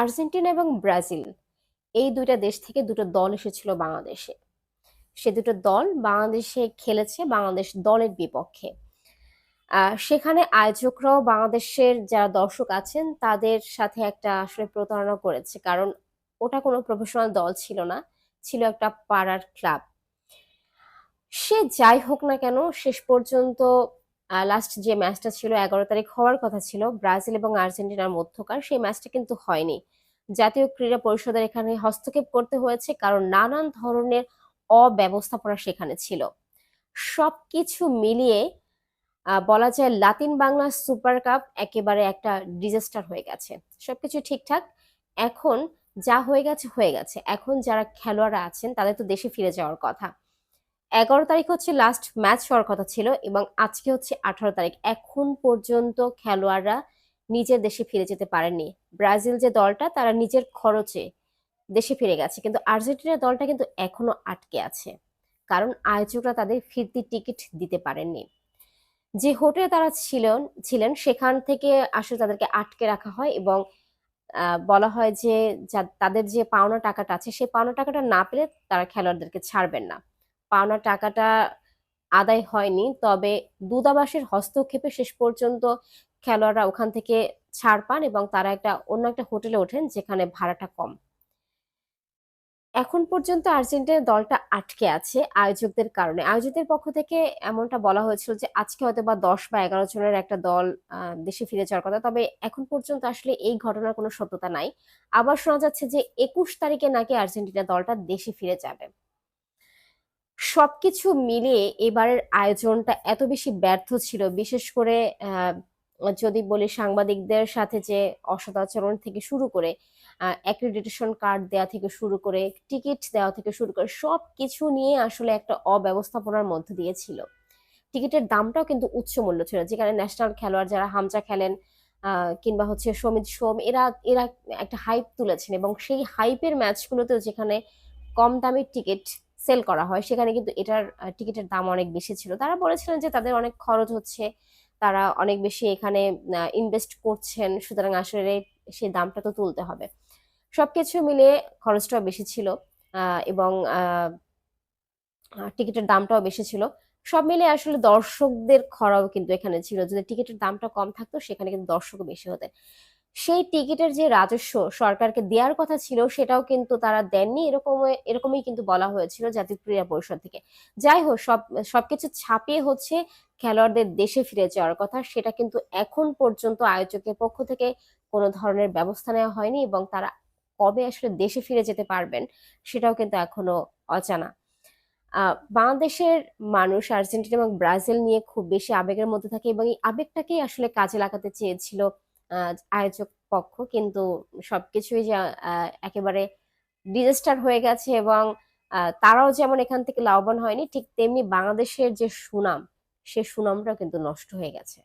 Argentina এবং Brazil, এই দুইটা দেশ থেকে দুটো দল এসেছিল বাংলাদেশে। সে দুটো দল বাংলাদেশে খেলেছে, বাংলাদেশ দলের বিপক্ষে। সেখানে আয়োজকরাও বাংলাদেশের যারা দর্শক আছেন, তাদের সাথে একটা আসলে প্রতারণা করেছে, কারণ ওটা কোনো প্রফেশনাল দল ছিল না, ছিল একটা পাড়ার ক্লাব সে যাই হোক না কেন, শেষ পর্যন্ত লাস্ট যে ম্যাচটা ছিল এগারো তারিখ হওয়ার কথা ছিল, ব্রাজিল এবং আর্জেন্টিনার মধ্যকার, সেই ম্যাচটা কিন্তু হয়নি। জাতীয় ক্রীড়া পরিষদের এখানে হস্তক্ষেপ করতে হয়েছে কারণ নানান ধরনের অব্যবস্থাপনা সেখানে ছিল। সবকিছু মিলিয়ে বলা যায় লাতিন বাংলা সুপার কাপ একেবারে একটা ডিজাস্টার হয়ে গেছে। সবকিছু ঠিকঠাক। এখন যা হয়ে গেছে হয়ে গেছে। এখন যারা খেলোয়াড়রা আছেন, তাদের তো দেশে ফিরে যাওয়ার কথা। এগারো তারিখ হচ্ছে লাস্ট ম্যাচ হওয়ার কথা ছিল এবং আজকে হচ্ছে আঠারো তারিখ। এখন পর্যন্ত খেলোয়াড়রা নিজের দেশে ফিরে যেতে পারেননি। ব্রাজিল যে দলটা, তারা নিজের খরচে দেশে ফিরে গেছে। কিন্তু আর্জেন্টিনা দলটা কিন্তু এখনও আটকে আছে। কারণ আয়োজকরা তাদের ফিরতি টিকিট দিতে পারেননি। যে হোটেলে তারা ছিলেন ছিলেন, সেখান থেকে আসলে তাদেরকে আটকে রাখা হয় এবং বলা হয় যে তাদের যে পাওনা টাকাটা আছে সেই পাওনা টাকাটা না পেলে তারা খেলোয়াড়দেরকে ছাড়বেন না। পাওনা টাকাটা আদায় হয়নি। তবে দূতাবাসের হস্তক্ষেপে শেষ পর্যন্ত খেলোয়াড়রা ওখান থেকে ছাড় পান এবং তারা একটা অন্য একটা হোটেলে ওঠেন যেখানে ভাড়াটা কম। এখন পর্যন্ত আর্জেন্টিনা দলটা আটকে আছে আয়োজকদের কারণে। আয়োজকদের পক্ষ থেকে এমনটা বলা হয়েছিল যে, আজকে হয়তো বা দশ বা এগারো জনের একটা দল দেশে ফিরে যাওয়ার কথা। তবে এখন পর্যন্ত আসলে এই ঘটনার কোনো সত্যতা নাই। আবার শোনা যাচ্ছে যে, একুশ তারিখে নাকি আর্জেন্টিনা দলটা দেশে ফিরে যাবে। সবকিছু মিলিয়ে এবারের আয়োজনটা এত বেশি ব্যর্থ ছিল। বিশেষ করে যদি বলি সাংবাদিকদের সাথে যে অসদাচরণ থেকে শুরু করে অ্যাক্রিডিটেশন কার্ড দেওয়া থেকে শুরু করে টিকিট দেওয়া থেকে শুরু করে সব কিছু নিয়ে আসলে একটা অব্যবস্থাপনার মধ্যে দিয়ে ছিল। টিকিটের দামটাও কিন্তু উচ্চ মূল্য ছিল। যেখানে ন্যাশনাল খেলোয়াড় যারা হামচা খেলেন কিংবা হচ্ছে সমিত সোম, এরা এরা একটা হাইপ তুলেছেন এবং সেই হাইপের ম্যাচগুলোতেও যেখানে কম দামের টিকিট সেল করা হয়। সেখানে কিন্তু এটার টিকিটের দাম অনেক বেশি ছিল। তারা বলেছিলেন যে তাদের অনেক খরচ হচ্ছে, তারা অনেক বেশি এখানে ইনভেস্ট করছেন, সুতরাং আসলে সেই দামটা তো তুলতে হবে। সবকিছু মিলিয়ে খরচটাও বেশি ছিল এবং টিকিটের দামটাও বেশি ছিল। সব মিলে আসলে দর্শকদের খরাও কিন্তু এখানে ছিল। যদি টিকিটের দামটা কম থাকতো, সেখানে কিন্তু দর্শকও বেশি হতেন। সেই টিকিটের যে রাজস্ব সরকারকে দেওয়ার কথা ছিল, সেটাও কিন্তু তারা দেননি। এরকম, এরকমই কিন্তু বলা হয়েছিল জাতীয় ক্রীড়া পরিষদ থেকে। যাই হোক, সব, সবকিছু ছাপিয়ে হচ্ছে খেলোয়াড়দের দেশে ফিরে যাওয়ার কথা। সেটা কিন্তু এখন পর্যন্ত আয়োজকের পক্ষ থেকে কোনো ধরনের ব্যবস্থা নেওয়া হয়নি এবং তারা কবে আসলে দেশে ফিরে যেতে পারবেন সেটাও কিন্তু এখনও অজানা। বাংলাদেশের মানুষ আর্জেন্টিনা এবং ব্রাজিল নিয়ে খুব বেশি আবেগের মধ্যে থাকে এবং এই আবেগটাকেই আসলে কাজে লাগাতে চেয়েছিল আয়োজক পক্ষ কিন্তু সবকিছুই যে একেবারে ডিজাস্টার হয়ে গেছে এবং তারাও যেমন এখান থেকে লাভবান হয়নি, ঠিক তেমনি বাংলাদেশের যে সুনাম, সে সুনামটাও কিন্তু নষ্ট হয়ে গেছে।